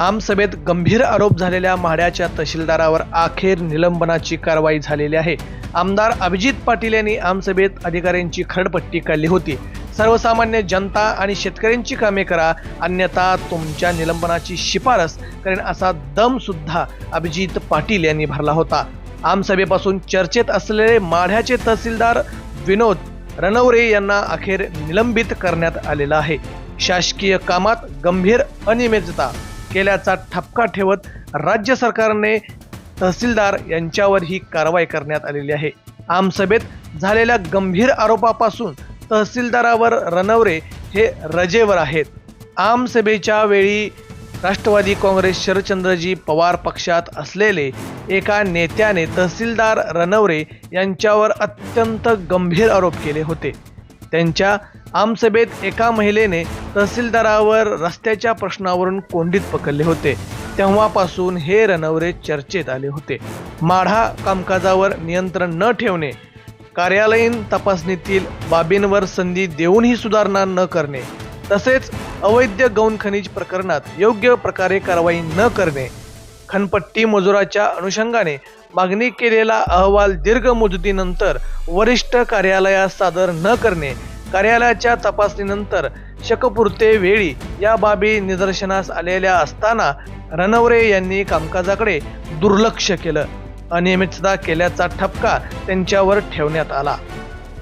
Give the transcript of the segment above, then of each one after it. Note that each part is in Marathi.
आमसभेत गंभीर आरोप झालेल्या म्हाड्याच्या तहसीलदारावर अखेर निलंबनाची कारवाई झालेली आहे. आमदार अभिजित पाटील यांनी आमसभेत अधिकाऱ्यांची खरडपट्टी काढली होती. सर्वसामान्य जनता आणि शेतकऱ्यांची कामे करा अन्यथा तुमच्या निलंबनाची शिफारस करेन असा दम सुद्धा अभिजित पाटील यांनी भरला होता. आमसभेपासून चर्चेत असलेले माढ्याचे तहसीलदार विनोद रणवरे यांना अखेर निलंबित करण्यात आलेलं आहे. शासकीय कामात गंभीर अनियमितता केल्याचा ठपका ठेवत राज्य सरकारने तहसीलदार यांच्यावर ही कारवाई करण्यात आलेली आहे. आमसभेत झालेल्या गंभीर आरोपापासून तहसीलदारावर रनवरे हे रजेवर आहेत. आमसभेच्या वेळी राष्ट्रवादी काँग्रेस शरदचंद्रजी पवार पक्षात असलेले एका नेत्याने तहसीलदार रनवरे यांच्यावर अत्यंत गंभीर आरोप केले होते. त्यांच्या आमसभेत एका महिलेने तहसीलदारावर रस्त्याच्या प्रश्नावरून कोंडीत पकडले होते. तेव्हापासून हे रनवरे चर्चेत आले होते. माढा कामकाजावर नियंत्रण न ठेवणे कार्यालयीन तपासणीतील बाबींवर संधी देऊनही सुधारणा न करणे तसेच अवैध गौण खनिज प्रकरणात योग्य प्रकारे कारवाई न करणे खनपट्टी मजुराच्या अनुषंगाने मागणी केलेला अहवाल दीर्घ मुदतीनंतर वरिष्ठ कार्यालयास सादर न करणे कार्यालयाच्या तपासणीनंतर शकपुरते वेळी या बाबी निदर्शनास आलेल्या असताना रणवरे यांनी कामकाजाकडे दुर्लक्ष केलं. अनियमितता केल्याचा ठपका त्यांच्यावर ठेवण्यात आला.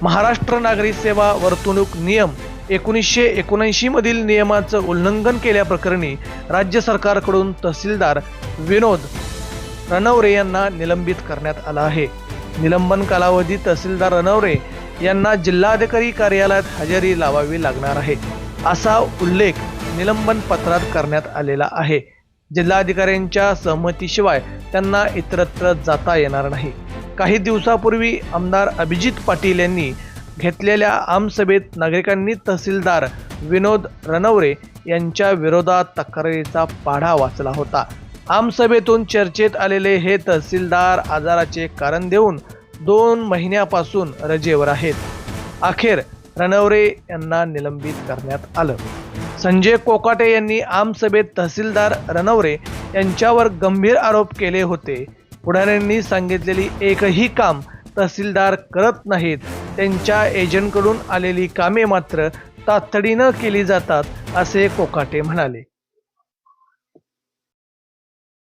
महाराष्ट्र नागरी सेवा वर्तणूक नियम एकोणीसशे एकोणऐंशी मधील नियमाचं उल्लंघन केल्याप्रकरणी राज्य सरकारकडून तहसीलदार विनोद रणवरे यांना निलंबित करण्यात आलं आहे. निलंबन कालावधी तहसीलदार रणवरे यांना जिल्हाधिकारी कार्यालयात हजेरी लावावी लागणार आहे. असा उल्लेख निलंबन पत्रात करण्यात आलेला आहे. जिल्हाधिकाऱ्यांच्या सहमतीशिवाय त्यांना इतरत्र जाता येणार नाही. काही दिवसापूर्वी आमदार अभिजित पाटील यांनी घेतलेल्या आमसभेत नागरिकांनी तहसीलदार विनोद रणवरे यांच्या विरोधात तक्रारीचा पाढा वाचला होता. आमसभेतून चर्चेत आलेले हे तहसीलदार आजाराचे कारण देऊन दोन महिन्यापासून रजेवर आहेत. अखेर रणवरे यांना निलंबित करण्यात आलं. संजय कोकाटे यांनी आमसभेत तहसीलदार रणवरे यांच्यावर गंभीर आरोप केले होते. पुढाऱ्यांनी सांगितलेली एकही काम तहसीलदार करत नाहीत त्यांच्या एजंटकडून आलेली कामे मात्र तातडीनं केली जातात असे कोकाटे म्हणाले.